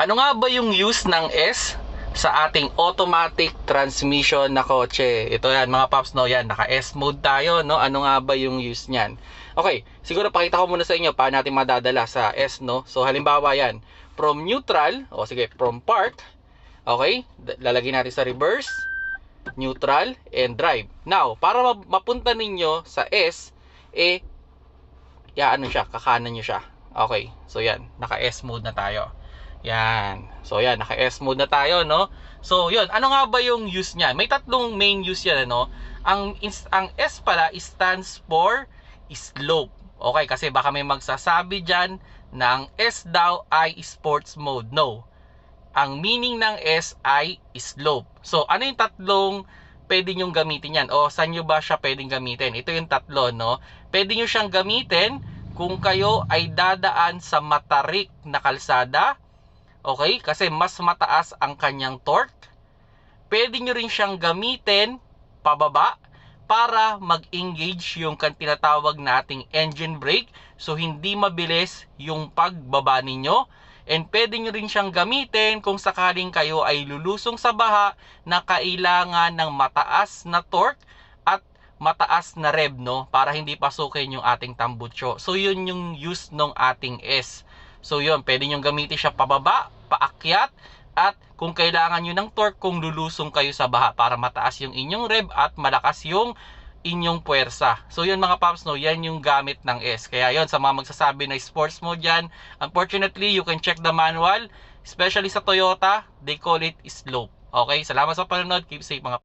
Ano nga ba yung use ng S sa ating automatic transmission na kotse? Ito yan mga paps no, yan naka S mode tayo no. Ano nga ba yung use niyan? Okay, siguro pakita ko muna sa inyo paano natin madadala sa S no. So halimbawa yan, from neutral, o sige, from park, okay, lalagyan natin sa reverse, neutral, and drive. Now, para ma- mapunta ninyo sa S, eh, ya ano siya, kakanan nyo siya. Okay, so yan, naka S mode na tayo. Yan. So yan, naka S mode na tayo, no? So yun, ano nga ba yung use niyan? May tatlong main use yan, ano? Ang ang S pala stands for slope. Okay, kasi baka may magsasabi diyan ng S daw ay sports mode. No. Ang meaning ng S ay slope. So ano yung tatlong pwede nyo gamitin yan? O saan nyo ba siya pwedeng gamitin? Ito yung tatlo, no? Pwede nyo siyang gamitin kung kayo ay dadaan sa matarik na kalsada, okay? Kasi mas mataas ang kanyang torque. Pwede nyo rin siyang gamitin pababa para mag-engage yung tinatawag nating engine brake so hindi mabilis yung pagbaba ninyo. And pwede nyo rin siyang gamitin kung sakaling kayo ay lulusong sa baha na kailangan ng mataas na torque at mataas na rev no para hindi pasukin yung ating tambutso. So yun yung use ng ating S. So yun, pwede nyo gamitin siya pababa, paakyat at kung kailangan nyo ng torque kung lulusong kayo sa baha para mataas yung inyong rev at malakas yung inyong puwersa. So yun mga paps no, yan yung gamit ng S. Kaya yun sa mga magsasabi na sports mode yan, unfortunately you can check the manual, especially sa Toyota, they call it slope. Okay, salamat sa panonood, keep safe mga